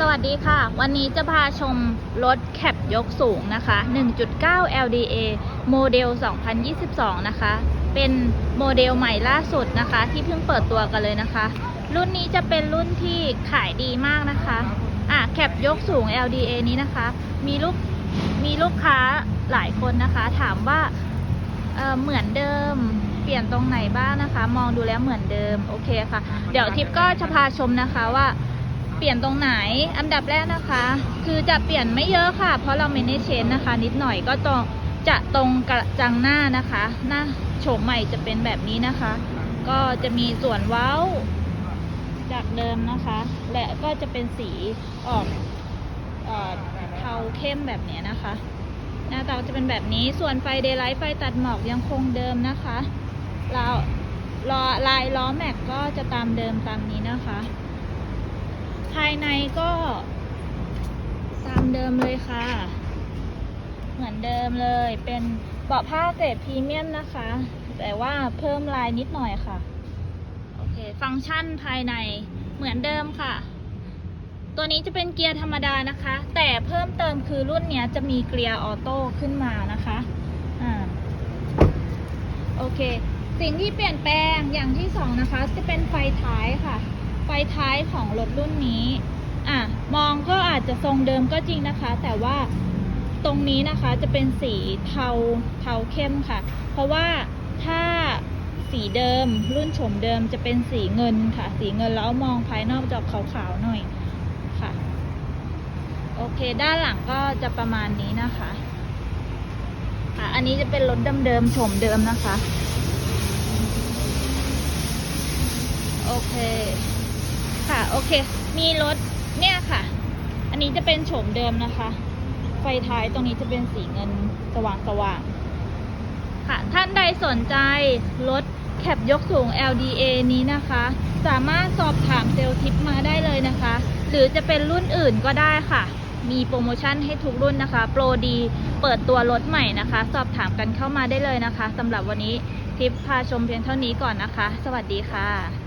สวัสดีค่ะ วันนี้จะพาชมรถแคปยกสูงนะคะ 1.9 LDA โมเดล 2022 นะคะ เป็นโมเดลใหม่ล่าสุดนะคะ ที่เพิ่งเปิดตัวกันเลยนะคะ รุ่นนี้จะเป็นรุ่นที่ขายดีมากนะคะอะแคปยกสูง LDA นี้นะคะ มีลูกมีลูกค้าหลายคนนะคะ ถามว่าเอ่อเหมือนเดิมเปลี่ยนตรงไหนบ้างนะคะ มองดูแล้วเหมือนเดิมโอเคค่ะ เดี๋ยวทิปก็จะพาชมนะคะว่า เปลี่ยนตรงไหนอันดับแรกนะคะ คือจะเปลี่ยนไม่เยอะค่ะ เพราะเราไม่ได้เชนนะคะ นิดหน่อยก็ตรงจะตรงกระจังหน้านะคะ หน้าโฉมใหม่จะเป็นแบบนี้นะคะ ก็จะมีส่วนเว้าจากเดิมนะคะ และก็จะเป็นสีออกเทาเข้มแบบนี้นะคะ หน้าตาจะเป็นแบบนี้ส่วนไฟเดย์ไลท์ไฟตัดหมอกยังคงเดิมนะคะเราล้อลายล้อแม็กก็จะตามเดิมตามนี้นะคะ ภายในก็ตามเดิมเลยค่ะ เหมือนเดิมเลย เป็นเบาะผ้าเกรดพรีเมียมนะคะ แต่ว่าเพิ่มลายนิดหน่อยค่ะ โอเค ฟังก์ชันภายในเหมือนเดิมค่ะ ตัวนี้จะเป็นเกียร์ธรรมดานะคะ แต่เพิ่มเติมคือรุ่นนี้จะมีเกียร์ออโต้ขึ้นมานะคะอ่าโอเค สิ่งที่เปลี่ยนแปลงอย่างที่สองนะคะ จะเป็นไฟท้ายค่ะ ไฟท้ายของรถรุ่นนี้ อะ มองก็อาจจะทรงเดิมก็จริงนะคะ แต่ว่าตรงนี้นะคะจะเป็นสีเทาเทาเข้มค่ะ เพราะว่าถ้าสีเดิมรุ่นโฉมเดิมจะเป็นสีเงินค่ะ สีเงินแล้วมองภายนอกจะขาวๆหน่อยค่ะ โอเค ด้านหลังก็จะประมาณนี้นะคะอะ อันนี้จะเป็นรถเดิมๆโฉมเดิมนะคะ โอเค ค่ะ โอเค มีรถเนี่ยค่ะ อันนี้จะเป็นโฉมเดิมนะคะ ไฟท้ายตรงนี้จะเป็นสีเงินสว่างสว่างๆค่ะ ท่านใดสนใจรถแคปยกสูง LDA นี้นะคะ สามารถสอบถามเซลล์ทิปมาได้เลยนะคะ หรือจะเป็นรุ่นอื่นก็ได้ค่ะ มีโปรโมชั่นให้ทุกรุ่นนะคะ โปรดีเปิดตัวรถใหม่นะคะ สอบถามกันเข้ามาได้เลยนะคะสำหรับวันนี้ทิปพาชมเพียงเท่านี้ก่อนนะคะ สวัสดีค่ะ